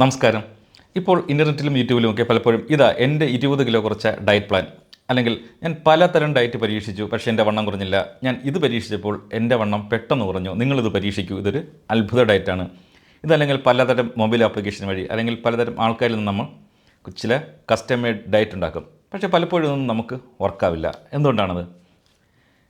നമസ്കാരം. ഇപ്പോൾ ഇന്റർനെറ്റിലും യൂട്യൂബിലും ഒക്കെ പലപ്പോഴും ഇതാ എന്റെ ഇരുപത് കിലോ കുറച്ച ഡയറ്റ് പ്ലാൻ അല്ലെങ്കിൽ ഞാൻ പലതരം ഡയറ്റ് പരീക്ഷിച്ചു പക്ഷേ എന്റെ വണ്ണം കുറഞ്ഞില്ല. ഞാൻ ഇത് പരീക്ഷിച്ചപ്പോൾ എന്റെ വണ്ണം പെട്ടെന്ന് കുറഞ്ഞു. നിങ്ങളിത് പരീക്ഷിക്കൂ. ഇതൊരു അത്ഭുത ഡയറ്റാണ് ഇതല്ലെങ്കിൽ പലതരം മൊബൈൽ ആപ്ലിക്കേഷൻ വഴി അല്ലെങ്കിൽ പലതരം ആൾക്കാരിൽ നിന്ന് നമ്മൾ ചില കസ്റ്റമേഡ് ഡയറ്റ് ഉണ്ടാക്കും. പക്ഷേ പലപ്പോഴും ഇതൊന്നും നമുക്ക് വർക്കാവില്ല എന്തുകൊണ്ടാണത്?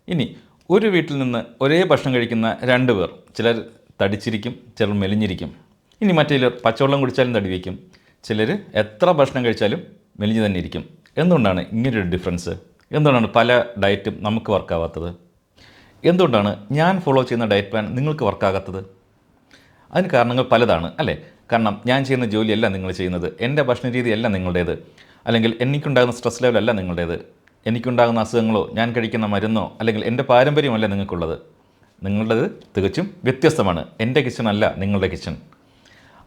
ഇനി ഒരു വീട്ടിൽ നിന്ന് ഒരേ ഭക്ഷണം കഴിക്കുന്ന രണ്ട് പേർ ചിലർ തടിച്ചിരിക്കും ചിലർ മെലിഞ്ഞിരിക്കും. ഇനി മറ്റേ പച്ചവെള്ളം കുടിച്ചാലും തടി വയ്ക്കും. ചിലർ എത്ര ഭക്ഷണം കഴിച്ചാലും മെലിഞ്ഞു തന്നെ ഇരിക്കും. എന്തുകൊണ്ടാണ് ഇങ്ങനൊരു ഡിഫറൻസ് എന്തുകൊണ്ടാണ് പല ഡയറ്റും നമുക്ക് വർക്കാവാത്തത് എന്തുകൊണ്ടാണ് ഞാൻ ഫോളോ ചെയ്യുന്ന ഡയറ്റ് പ്ലാൻ നിങ്ങൾക്ക് വർക്കാകാത്തത് അതിന് കാരണങ്ങൾ പലതാണ് അല്ലേ? കാരണം ഞാൻ ചെയ്യുന്ന ജോലിയല്ല നിങ്ങൾ ചെയ്യുന്നത്. എന്റെ ഭക്ഷണ രീതിയല്ല നിങ്ങളുടേത്. അല്ലെങ്കിൽ എനിക്കുണ്ടാകുന്ന സ്ട്രെസ് ലെവലല്ല നിങ്ങളുടേത്. എനിക്കുണ്ടാകുന്ന അസുഖങ്ങളോ ഞാൻ കഴിക്കുന്ന മരുന്നോ അല്ലെങ്കിൽ എന്റെ പാരമ്പര്യമല്ല നിങ്ങൾക്കുള്ളത്. നിങ്ങളുടേത് തികച്ചും വ്യത്യസ്തമാണ്. എന്റെ കിച്ചൺ അല്ല നിങ്ങളുടെ കിച്ചൺ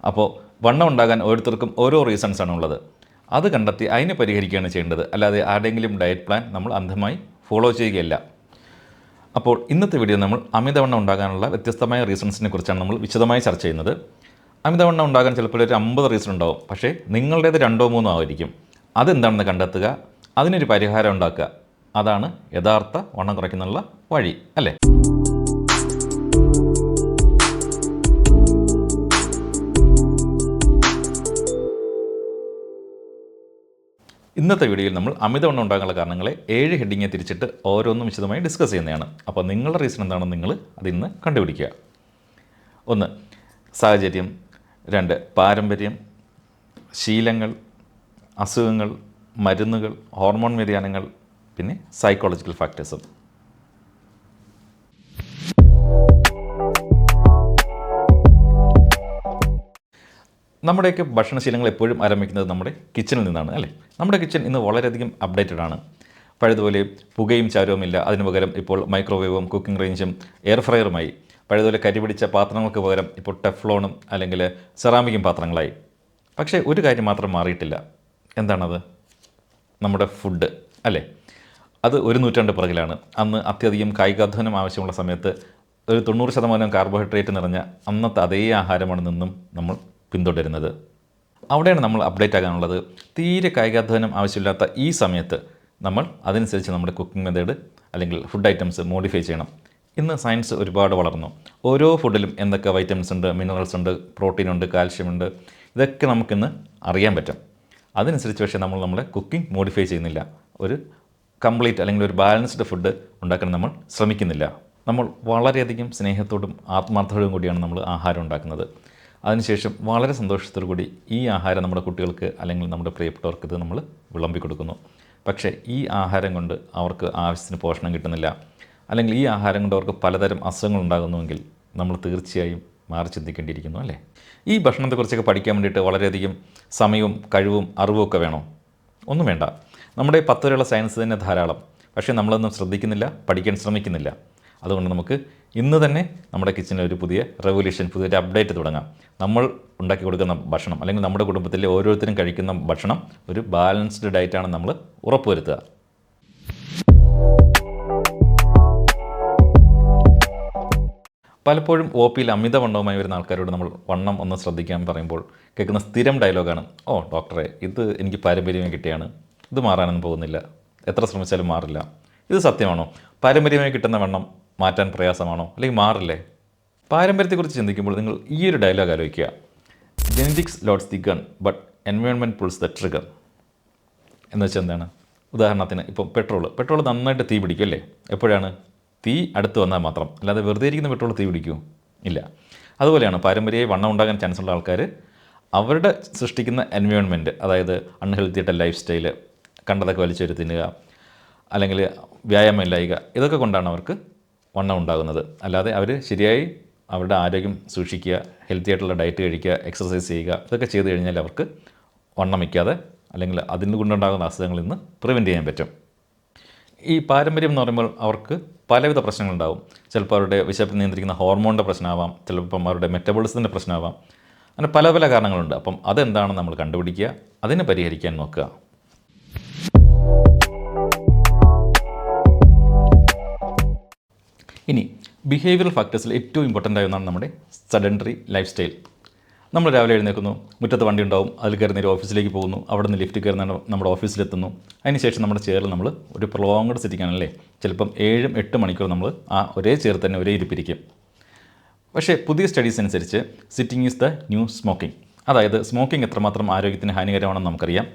അപ്പോൾ വണ്ണം ഉണ്ടാകാൻ ഓരോരുത്തർക്കും ഓരോ ആണ് ഉള്ളത് അത് കണ്ടെത്തി അതിനെ പരിഹരിക്കുകയാണ് ചെയ്യേണ്ടത്. അല്ലാതെ ആരുടെങ്കിലും ഡയറ്റ് പ്ലാൻ നമ്മൾ അന്ധമായി ഫോളോ ചെയ്യുകയല്ല. അപ്പോൾ ഇന്നത്തെ വീഡിയോ നമ്മൾ അമിതവണ്ണം ഉണ്ടാകാനുള്ള വ്യത്യസ്തമായ റീസൺസിനെ കുറിച്ചാണ് നമ്മൾ വിശദമായി ചർച്ച ചെയ്യുന്നത്. അമിതവണ്ണം ഉണ്ടാകാൻ ചിലപ്പോൾ ഒരു അമ്പത് റീസൺ ഉണ്ടാവും. പക്ഷേ നിങ്ങളുടേത് രണ്ടോ മൂന്നോ ആയിരിക്കും. അതെന്താണെന്ന് കണ്ടെത്തുക അതിനൊരു പരിഹാരം ഉണ്ടാക്കുക. അതാണ് യഥാർത്ഥ വണ്ണം കുറയ്ക്കുന്നുള്ള വഴി അല്ലേ? ഇന്നത്തെ വീഡിയോയിൽ നമ്മൾ അമിതവണ്ണം ഉണ്ടാകാനുള്ള കാരണങ്ങളെ ഏഴ് ഹെഡിങ്ങെ തിരിച്ചിട്ട് ഓരോന്നും വിശദമായി ഡിസ്കസ് ചെയ്യുന്നതാണ്. അപ്പോൾ നിങ്ങളുടെ റീസൺ എന്താണെന്ന് നിങ്ങൾ അതിന്ന് കണ്ടുപിടിക്കുക. ഒന്ന് സാഹചര്യം. രണ്ട് പാരമ്പര്യം. ശീലങ്ങൾ അസുഖങ്ങൾ മരുന്നുകൾ ഹോർമോൺ വ്യതിയാനങ്ങൾ പിന്നെ സൈക്കോളജിക്കൽ ഫാക്ടേഴ്സും നമ്മുടെയൊക്കെ ഭക്ഷണശീലങ്ങൾ എപ്പോഴും ആരംഭിക്കുന്നത് നമ്മുടെ കിച്ചണിൽ നിന്നാണ് അല്ലേ? നമ്മുടെ കിച്ചൺ ഇന്ന് വളരെയധികം അപ്ഡേറ്റഡ് ആണ്. പഴയതുപോലെ പുകയും ചാരവുമില്ല അതിനു പകരം ഇപ്പോൾ മൈക്രോവേവും കുക്കിംഗ് റേഞ്ചും എയർ ഫ്രയറുമായി പഴയതുപോലെ കരിപിടിച്ച പാത്രങ്ങൾക്ക് പകരം ഇപ്പോൾ ടെഫ്ലോണും അല്ലെങ്കിൽ സെറാമിക്കും പാത്രങ്ങളായി. പക്ഷേ ഒരു കാര്യം മാത്രം മാറിയിട്ടില്ല. എന്താണത്? നമ്മുടെ ഫുഡ് അല്ലേ? അത് ഒരു നൂറ്റാണ്ട് പിറകിലാണ്. അന്ന് അത്യധികം കായികാധ്വാനം ആവശ്യമുള്ള സമയത്ത് ഒരു തൊണ്ണൂറ് ശതമാനം കാർബോഹൈഡ്രേറ്റ് നിറഞ്ഞ അന്നത്തെ അതേ ആഹാരമാണ് നിന്നും നമ്മൾ പിന്തുടരുന്നത്. അവിടെയാണ് നമ്മൾ അപ്ഡേറ്റ് ആകാനുള്ളത്. തീരെ കായികാധ്വാനം ആവശ്യമില്ലാത്ത ഈ സമയത്ത് നമ്മൾ അതനുസരിച്ച് നമ്മുടെ കുക്കിംഗ് മെത്തേഡ് അല്ലെങ്കിൽ ഫുഡ് ഐറ്റംസ് മോഡിഫൈ ചെയ്യണം. ഇന്ന് സയൻസ് ഒരുപാട് വളർന്നു. ഓരോ ഫുഡിലും എന്തൊക്കെ വൈറ്റമിൻസ് ഉണ്ട് മിനറൽസ് ഉണ്ട് പ്രോട്ടീൻ ഉണ്ട് കാൽഷ്യം ഉണ്ട് ഇതൊക്കെ നമുക്കിന്ന് അറിയാൻ പറ്റും. അതനുസരിച്ച് പക്ഷേ നമ്മൾ നമ്മുടെ കുക്കിംഗ് മോഡിഫൈ ചെയ്യുന്നില്ല. ഒരു കംപ്ലീറ്റ് അല്ലെങ്കിൽ ഒരു ബാലൻസ്ഡ് ഫുഡ് ഉണ്ടാക്കാൻ നമ്മൾ ശ്രമിക്കുന്നില്ല. നമ്മൾ വളരെയധികം സ്നേഹത്തോടും ആത്മാർത്ഥതയോടും കൂടിയാണ് നമ്മൾ ആഹാരം ഉണ്ടാക്കുന്നത്. അതിനുശേഷം വളരെ സന്തോഷത്തോടു കൂടി ഈ ആഹാരം നമ്മുടെ കുട്ടികൾക്ക് അല്ലെങ്കിൽ നമ്മുടെ പ്രിയപ്പെട്ടവർക്ക് ഇത് നമ്മൾ വിളമ്പി കൊടുക്കുന്നു. പക്ഷേ ഈ ആഹാരം കൊണ്ട് അവർക്ക് ആവശ്യത്തിന് പോഷണം കിട്ടുന്നില്ല. അല്ലെങ്കിൽ ഈ ആഹാരം കൊണ്ട് അവർക്ക് പലതരം അസുഖങ്ങൾ ഉണ്ടാകുന്നുവെങ്കിൽ നമ്മൾ തീർച്ചയായും മാറി ചിന്തിക്കേണ്ടിയിരിക്കുന്നു അല്ലേ? ഈ ഭക്ഷണത്തെക്കുറിച്ചൊക്കെ പഠിക്കാൻ വേണ്ടിയിട്ട് വളരെയധികം സമയവും കഴിവും അറിവും ഒക്കെ വേണോ? ഒന്നും വേണ്ട. നമ്മുടെ പത്ത് വരെയുള്ള സയൻസ് തന്നെ ധാരാളം. പക്ഷേ നമ്മളൊന്നും ശ്രദ്ധിക്കുന്നില്ല പഠിക്കാൻ ശ്രമിക്കുന്നില്ല. അതുകൊണ്ട് നമുക്ക് ഇന്ന് തന്നെ നമ്മുടെ കിച്ചണിൽ ഒരു പുതിയ റെവല്യൂഷൻ പുതിയൊരു അപ്ഡേറ്റ് തുടങ്ങാം. നമ്മൾ ഉണ്ടാക്കി കൊടുക്കുന്ന ഭക്ഷണം അല്ലെങ്കിൽ നമ്മുടെ കുടുംബത്തിലെ ഓരോരുത്തരും കഴിക്കുന്ന ഭക്ഷണം ഒരു ബാലൻസ്ഡ് ഡയറ്റാണ് നമ്മൾ ഉറപ്പുവരുത്തുക. പലപ്പോഴും ഒ പിയിൽ അമിതവണ്ണവുമായി വരുന്ന ആൾക്കാരോട് നമ്മൾ വണ്ണം ഒന്ന് ശ്രദ്ധിക്കാൻ പറയുമ്പോൾ കേൾക്കുന്ന സ്ഥിരം ഡയലോഗാണ് ഓ ഡോക്ടറെ ഇത് എനിക്ക് പാരമ്പര്യമായി കിട്ടിയാണ്. ഇത് മാറാനൊന്നും പോകുന്നില്ല. എത്ര ശ്രമിച്ചാലും മാറില്ല. ഇത് സത്യമാണോ? പാരമ്പര്യമായി കിട്ടുന്ന വണ്ണം മാറ്റാൻ പ്രയാസമാണോ? അല്ലെങ്കിൽ മാറില്ലേ? പാരമ്പര്യത്തെക്കുറിച്ച് ചിന്തിക്കുമ്പോൾ നിങ്ങൾ ഈ ഒരു ഡയലോഗ് ആലോചിക്കുക. Genetics loads the gun but environment pulls the trigger എന്ന് വെച്ചാൽ എന്താണ്? ഉദാഹരണത്തിന് ഇപ്പം പെട്രോൾ പെട്രോൾ നന്നായിട്ട് തീ പിടിക്കും അല്ലേ? എപ്പോഴാണ്? തീ അടുത്ത് വന്നാൽ മാത്രം. അല്ലാതെ വെറുതെ ഇരിക്കുന്ന പെട്രോൾ തീ പിടിക്കുമോ ഇല്ല. അതുപോലെയാണ് പാരമ്പര്യമായി വണ്ണം ഉണ്ടാകാൻ ചാൻസ് ഉള്ള ആൾക്കാർ അവരുടെ സൃഷ്ടിക്കുന്ന എൻവയോൺമെന്റ് അതായത് അൺഹെൽത്തി ആയിട്ട് ലൈഫ് സ്റ്റൈൽ കണ്ടതൊക്കെ വലിച്ചൊരു തിന്നുക അല്ലെങ്കിൽ വ്യായാമം ഇല്ലായിക ഇതൊക്കെ കൊണ്ടാണ് അവർക്ക് വണ്ണം ഉണ്ടാകുന്നത്. അല്ലാതെ അവർ ശരിയായി അവരുടെ ആരോഗ്യം സൂക്ഷിക്കുക ഹെൽത്തി ആയിട്ടുള്ള ഡയറ്റ് കഴിക്കുക എക്സസൈസ് ചെയ്യുക ഇതൊക്കെ ചെയ്ത് കഴിഞ്ഞാൽ അവർക്ക് വണ്ണം വയ്ക്കാതെ അല്ലെങ്കിൽ അതിന് കൊണ്ടുണ്ടാകുന്ന അസുഖങ്ങളിൽ നിന്ന് പ്രിവെന്റ് ചെയ്യാൻ പറ്റും. ഈ പാരമ്പര്യം എന്ന് പറയുമ്പോൾ അവർക്ക് പലവിധ പ്രശ്നങ്ങളുണ്ടാവും. ചിലപ്പോൾ അവരുടെ വിശപ്പ് നിയന്ത്രിക്കുന്ന ഹോർമോണിന്റെ പ്രശ്നമാവാം ചിലപ്പം അവരുടെ മെറ്റബോളിസത്തിന്റെ പ്രശ്നമാവാം. അങ്ങനെ പല പല കാരണങ്ങളുണ്ട്. അപ്പം അതെന്താണെന്ന് നമ്മൾ കണ്ടുപിടിക്കുക അതിനെ പരിഹരിക്കാൻ നോക്കുക. ഇനി ബിഹേവിയറൽ ഫാക്ടേഴ്സിൽ ഏറ്റവും ഇമ്പോർട്ടന്റ് ആയ ഒന്നാണ് നമ്മുടെ സഡൻഡറി ലൈഫ് സ്റ്റൈൽ നമ്മൾ രാവിലെ എഴുന്നേൽക്കുന്നു മുറ്റത്ത് വണ്ടി ഉണ്ടാവും അതിൽ കയറി നേരെ ഓഫീസിലേക്ക് പോകുന്നു അവിടെ നിന്ന് ലിഫ്റ്റ് കയറി നമ്മുടെ ഓഫീസിലെത്തുന്നു അതിനുശേഷം നമ്മുടെ ചെയറിൽ നമ്മൾ ഒരു പ്രൊലോങ്ഡ് സിറ്റിംഗ് ആണല്ലേ ചിലപ്പം ഏഴും എട്ട് മണിക്കൂർ നമ്മൾ ആ ഒരേ ചെയർ തന്നെ ഒരേ ഇരിപ്പിരിക്കും. പക്ഷേ പുതിയ സ്റ്റഡീസ് അനുസരിച്ച് sitting is the new smoking അതായത് സ്മോക്കിംഗ് എത്രമാത്രം ആരോഗ്യത്തിന് ഹാനികരമാണെന്ന് നമുക്കറിയാം.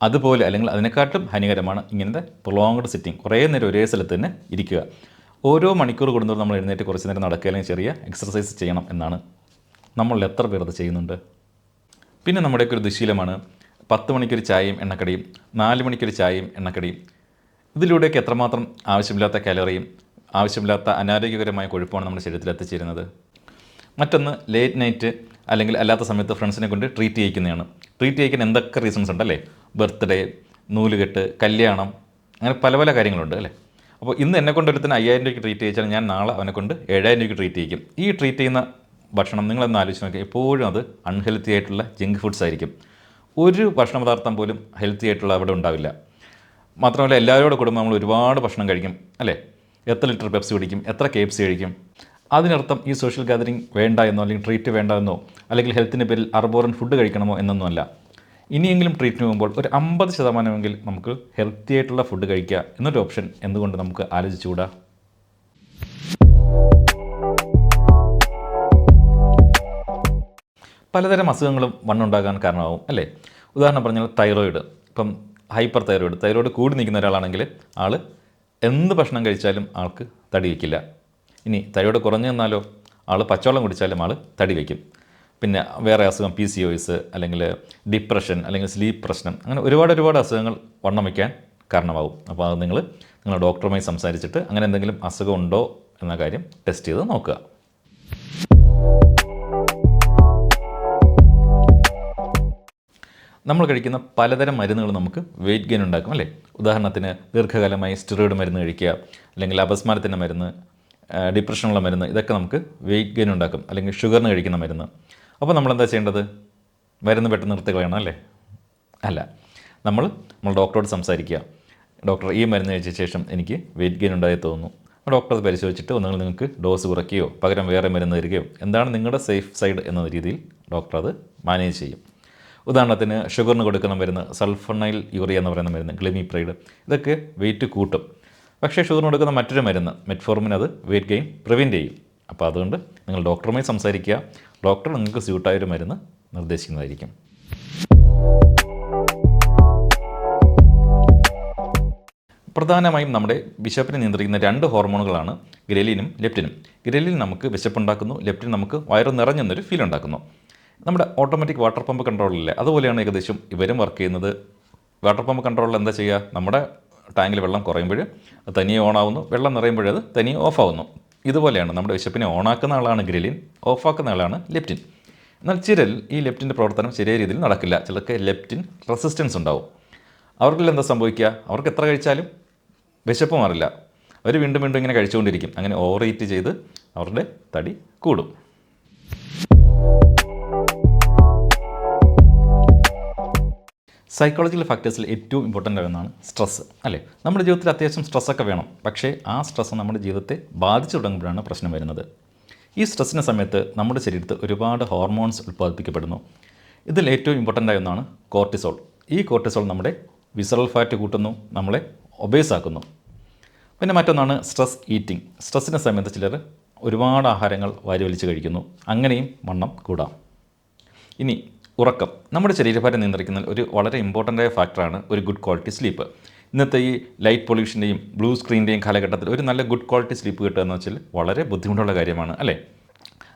അതുപോലെ അല്ലെങ്കിൽ അതിനെക്കാട്ടും ഹാനികരമാണ് ഇങ്ങനത്തെ പ്രൊലോങ്ഡ് സിറ്റിംഗ് കുറേ നേരം ഒരേ സ്ഥലത്ത് തന്നെ ഇരിക്കുക. ഓരോ മണിക്കൂർ കൂടുന്നതും നമ്മൾ എഴുന്നേറ്റ് കുറച്ച് നേരം നടക്കുക ചെറിയ എക്സർസൈസ് ചെയ്യണം എന്നാണ്. നമ്മളിൽ എത്ര പേർ അത് ചെയ്യുന്നുണ്ട്? പിന്നെ നമ്മുടെയൊക്കെ ഒരു ദുശീലമാണ് പത്ത് മണിക്കൊരു ചായയും എണ്ണക്കടിയും നാല് മണിക്കൊരു ചായയും എണ്ണക്കടിയും. ഇതിലൂടെയൊക്കെ എത്രമാത്രം ആവശ്യമില്ലാത്ത കാലറിയും ആവശ്യമില്ലാത്ത അനാരോഗ്യകരമായ കൊഴുപ്പാണ് നമ്മുടെ ശരീരത്തിൽ എത്തിച്ചേരുന്നത്. മറ്റൊന്ന് ലേറ്റ് നൈറ്റ് അല്ലെങ്കിൽ അല്ലാത്ത സമയത്ത് ഫ്രണ്ട്സിനെ കൊണ്ട് ട്രീറ്റ് ചെയ്യിക്കുന്നതാണ്. ട്രീറ്റ് ചെയ്യിക്കാൻ എന്തൊക്കെ റീസൺസ് ഉണ്ടല്ലേ? ബർത്ത്ഡേ നൂലുകെട്ട് കല്യാണം അങ്ങനെ പല പല കാര്യങ്ങളുണ്ട് അല്ലേ? അപ്പോൾ ഇന്ന് എന്നെ കൊണ്ട് ഒരുത്തിന് അയ്യായിരം രൂപയ്ക്ക് ട്രീറ്റ് ചെയ്യിച്ചാൽ ഞാൻ നാളെ അവനെ കൊണ്ട് ഏഴായിരം രൂപയ്ക്ക് ട്രീറ്റ് ചെയ്യിക്കും. ഈ ട്രീറ്റ് ചെയ്യുന്ന ഭക്ഷണം നിങ്ങളൊന്ന് ആലോചിച്ച് നോക്കുക എപ്പോഴും അത് അൺഹെൽത്തി ആയിട്ടുള്ള ജങ്ക് ഫുഡ്സ് ആയിരിക്കും. ഒരു ഭക്ഷണ പദാർത്ഥം പോലും ഹെൽത്തി ആയിട്ടുള്ള അവിടെ ഉണ്ടാവില്ല. മാത്രമല്ല എല്ലാവരോടും കൂടുമ്പോൾ നമ്മൾ ഒരുപാട് ഭക്ഷണം കഴിക്കും അല്ലേ? എത്ര ലിറ്റർ പെപ്സി കുടിക്കും എത്ര കെ എഫ് സി കഴിക്കും. അതിനർത്ഥം ഈ സോഷ്യൽ ഗാദറിംഗ് വേണ്ട എന്നോ അല്ലെങ്കിൽ ട്രീറ്റ് വേണ്ട എന്നോ അല്ലെങ്കിൽ ഹെൽത്തിന്റെ പേരിൽ അർബോറൻ ഫുഡ് കഴിക്കണമോ എന്നൊന്നുമല്ല. ഇനിയെങ്കിലും ട്രീറ്റിന് പോകുമ്പോൾ ഒരു അമ്പത് ശതമാനമെങ്കിൽ നമുക്ക് ഹെൽത്തി ആയിട്ടുള്ള ഫുഡ് കഴിക്കുക എന്നൊരു ഓപ്ഷൻ എന്തുകൊണ്ട് നമുക്ക് ആലോചിച്ചുകൂടാ? പലതരം അസുഖങ്ങളും വണ്ണുണ്ടാകാൻ കാരണമാവും അല്ലേ? ഉദാഹരണം പറഞ്ഞാൽ തൈറോയിഡ് ഇപ്പം ഹൈപ്പർ തൈറോയിഡ് തൈറോയിഡ് കൂടി നിൽക്കുന്ന ഒരാളാണെങ്കിൽ ആൾ എന്ത് ഭക്ഷണം കഴിച്ചാലും ആൾക്ക് തടി വയ്ക്കില്ല. ഇനി തൈറോയിഡ് കുറഞ്ഞു നിന്നാലോ? ആൾ പച്ചവെള്ളം കുടിച്ചാലും ആൾ തടി വയ്ക്കും. പിന്നെ വേറെ അസുഖം പി സി ഒയിസ് അല്ലെങ്കിൽ ഡിപ്രഷൻ അല്ലെങ്കിൽ സ്ലീപ്പ് പ്രശ്നം അങ്ങനെ ഒരുപാട് ഒരുപാട് അസുഖങ്ങൾ വണ്ണം വയ്ക്കാൻ കാരണമാകും അപ്പോൾ അത് നിങ്ങൾ നിങ്ങൾ ഡോക്ടറുമായി സംസാരിച്ചിട്ട് അങ്ങനെ എന്തെങ്കിലും അസുഖം ഉണ്ടോ എന്ന കാര്യം ടെസ്റ്റ് ചെയ്ത് നോക്കുക. നമ്മൾ കഴിക്കുന്ന പലതരം മരുന്നുകൾ നമുക്ക് വെയിറ്റ് ഗെയിൻ ഉണ്ടാക്കും അല്ലേ? ഉദാഹരണത്തിന് ദീർഘകാലമായി സ്റ്റിറോയിഡ് മരുന്ന് കഴിക്കുക അല്ലെങ്കിൽ അപസ്മാരത്തിന്റെ മരുന്ന് ഡിപ്രഷനുള്ള മരുന്ന് ഇതൊക്കെ നമുക്ക് വെയിറ്റ് ഗെയിൻ ഉണ്ടാക്കും അല്ലെങ്കിൽ ഷുഗറിന് കഴിക്കുന്ന മരുന്ന്. അപ്പോൾ നമ്മൾ എന്താ ചെയ്യേണ്ടത്? വരുന്ന പെട്ടെന്ന് നിർത്തി കളയണം അല്ലേ? അല്ല. നമ്മൾ നമ്മൾ ഡോക്ടറോട് സംസാരിക്കുക. ഡോക്ടർ ഈ മരുന്ന് കഴിച്ച ശേഷം എനിക്ക് വെയിറ്റ് ഗെയിൻ ഉണ്ടായി തോന്നുന്നു. ഡോക്ടർ അത് പരിശോധിച്ചിട്ട് ഒന്നുകിൽ നിങ്ങൾക്ക് ഡോസ് കുറയ്ക്കുകയോ പകരം വേറെ മരുന്ന് തരികയോ എന്താണ് നിങ്ങളുടെ സേഫ് സൈഡ് എന്ന രീതിയിൽ ഡോക്ടർ അത് മാനേജ് ചെയ്യും. ഉദാഹരണത്തിന് ഷുഗറിന് കൊടുക്കുന്ന മരുന്ന് സൾഫണൈൽ യൂറിയ എന്ന് പറയുന്ന മരുന്ന് ഗ്ലിമിപ്രൈഡ് ഇതൊക്കെ വെയിറ്റ് കൂട്ടും. പക്ഷേ ഷുഗറിന് കൊടുക്കുന്ന മറ്റൊരു മരുന്ന് മെറ്റ്ഫോർമിൻ അത് വെയിറ്റ് ഗെയിൻ പ്രിവെന്റ് ചെയ്യും. അപ്പോൾ അതുകൊണ്ട് നിങ്ങൾ ഡോക്ടറുമായി സംസാരിക്കുക. ഡോക്ടർ നിങ്ങൾക്ക് സ്യൂട്ടായൊരു മരുന്ന് നിർദ്ദേശിക്കുന്നതായിരിക്കും. പ്രധാനമായും നമ്മുടെ വിശപ്പിനെ നിയന്ത്രിക്കുന്ന രണ്ട് ഹോർമോണുകളാണ് ഗ്രലിനും ലെപ്റ്റിനും. ഗ്രലിൻ നമുക്ക് വിശപ്പുണ്ടാക്കുന്നു ലെപ്റ്റിൻ നമുക്ക് വയറ് നിറഞ്ഞെന്നൊരു ഫീൽ ഉണ്ടാക്കുന്നു. നമ്മുടെ ഓട്ടോമാറ്റിക് വാട്ടർ പമ്പ് കൺട്രോളില്ലേ അതുപോലെയാണ് ഏകദേശം ഇവരും വർക്ക് ചെയ്യുന്നത്. വാട്ടർ പമ്പ് കൺട്രോളിൽ എന്താ ചെയ്യുക? നമ്മുടെ ടാങ്കിൽ വെള്ളം കുറയുമ്പോൾ അത് തനിയെ ആവുന്നു വെള്ളം നിറയുമ്പോൾ അത് തനിയെ ഓഫാവുന്നു ഇതുപോലെയാണ് നമ്മുടെ വിശപ്പിനെ ഓണാക്കുന്ന ആളാണ് ഗ്രിലിൻ ഓഫാക്കുന്ന ആളാണ് ലെപ്റ്റിൻ. എന്നാൽ ചിരൽ ഈ ലെപ്റ്റിന്റെ പ്രവർത്തനം ശരിയായ രീതിയിൽ നടക്കില്ല. ചിലർക്ക് ലെപ്റ്റിൻ റെസിസ്റ്റൻസ് ഉണ്ടാവും. അവർക്കിൽ എന്താ സംഭവിക്കുക? അവർക്ക് എത്ര കഴിച്ചാലും വിശപ്പ് മാറില്ല. അവർ വീണ്ടും വീണ്ടും ഇങ്ങനെ കഴിച്ചുകൊണ്ടിരിക്കും. അങ്ങനെ ഓവർ ഈറ്റ് ചെയ്ത് അവരുടെ തടി കൂടും. സൈക്കോളജിക്കൽ ഫാക്ടേഴ്സിൽ ഏറ്റവും ഇമ്പോർട്ടന്റ് ഒന്നാണ് സ്ട്രെസ്സ് അല്ലേ? നമ്മുടെ ജീവിതത്തിൽ അത്യാവശ്യം സ്ട്രെസ്സൊക്കെ വേണം. പക്ഷേ ആ സ്ട്രെസ്സ് നമ്മുടെ ജീവിതത്തെ ബാധിച്ചു തുടങ്ങുമ്പോഴാണ് പ്രശ്നം വരുന്നത്. ഈ സ്ട്രെസ്സിന്റെ സമയത്ത് നമ്മുടെ ശരീരത്തിൽ ഒരുപാട് ഹോർമോൺസ് ഉൽപ്പാദിപ്പിക്കപ്പെടുന്നു. ഇതിൽ ഏറ്റവും ഇമ്പോർട്ടന്റ് ആയ ഒന്നാണ് കോർട്ടിസോൾ ഈ കോർട്ടിസോൾ നമ്മുടെ വിസറൽ ഫാറ്റ് കൂട്ടുന്നു നമ്മളെ ഒബേസ് ആക്കുന്നു. പിന്നെ മറ്റൊന്നാണ് സ്ട്രെസ് ഈറ്റിംഗ് സ്ട്രെസ്സിന്റെ സമയത്ത് ചിലർ ഒരുപാട് ആഹാരങ്ങൾ വാരി വലിച്ച് കഴിക്കുന്നു. അങ്ങനെയും വണ്ണം കൂടാം. ഇനി ഉറക്കം. നമ്മുടെ ശരീരഭാരം നിയന്ത്രിക്കുന്ന ഒരു വളരെ ഇമ്പോർട്ടന്റ് ആയ ഫാക്ടറാണ് ഒരു ഗുഡ് ക്വാളിറ്റി സ്ലീപ്പ് ഇന്നത്തെ ഈ ലൈറ്റ് പൊല്യൂഷന്റെയും ബ്ലൂ സ്ക്രീന്റെയും കാലഘട്ടത്തിൽ ഒരു നല്ല ഗുഡ് ക്വാളിറ്റി സ്ലീപ്പ് കിട്ടുക എന്ന് വെച്ചാൽ വളരെ ബുദ്ധിമുട്ടുള്ള കാര്യമാണ് അല്ലേ?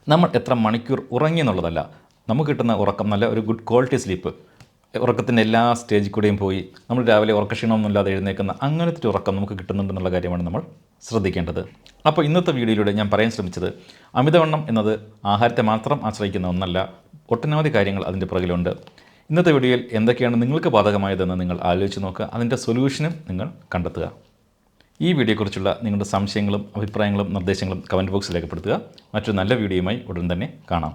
നമ്മൾ എത്ര മണിക്കൂർ ഉറങ്ങി എന്നുള്ളതല്ല നമുക്ക് കിട്ടുന്ന ഉറക്കം നല്ല ഒരു ഗുഡ് ക്വാളിറ്റി സ്ലീപ്പ് ഉറക്കത്തിന്റെ എല്ലാ സ്റ്റേജിൽ കൂടെയും പോയി നമ്മൾ രാവിലെ ഉറക്കക്ഷീണമൊന്നുമില്ലാതെ എഴുന്നേക്കുന്ന അങ്ങനത്തെ ഒരു ഉറക്കം നമുക്ക് കിട്ടുന്നുണ്ടെന്നുള്ള കാര്യമാണ് നമ്മൾ ശ്രദ്ധിക്കേണ്ടത്. അപ്പോൾ ഇന്നത്തെ വീഡിയോയിലൂടെ ഞാൻ പറയാൻ ശ്രമിച്ചത് അമിതവണ്ണം എന്നത് ആഹാരത്തെ മാത്രം ആശ്രയിക്കുന്ന ഒന്നല്ല ഒട്ടനവധി കാര്യങ്ങൾ അതിന്റെ പുറകിലുണ്ട്. ഇന്നത്തെ വീഡിയോയിൽ എന്തൊക്കെയാണ് നിങ്ങൾക്ക് ബാധകമായതെന്ന് നിങ്ങൾ ആലോചിച്ച് നോക്കുക അതിന്റെ സൊല്യൂഷനും നിങ്ങൾ കണ്ടെത്തുക. ഈ വീഡിയോയെക്കുറിച്ചുള്ള നിങ്ങളുടെ സംശയങ്ങളും അഭിപ്രായങ്ങളും നിർദ്ദേശങ്ങളും കമന്റ് ബോക്സിൽ രേഖപ്പെടുത്തുക. മറ്റൊരു നല്ല വീഡിയോയുമായി ഉടൻ തന്നെ കാണാം.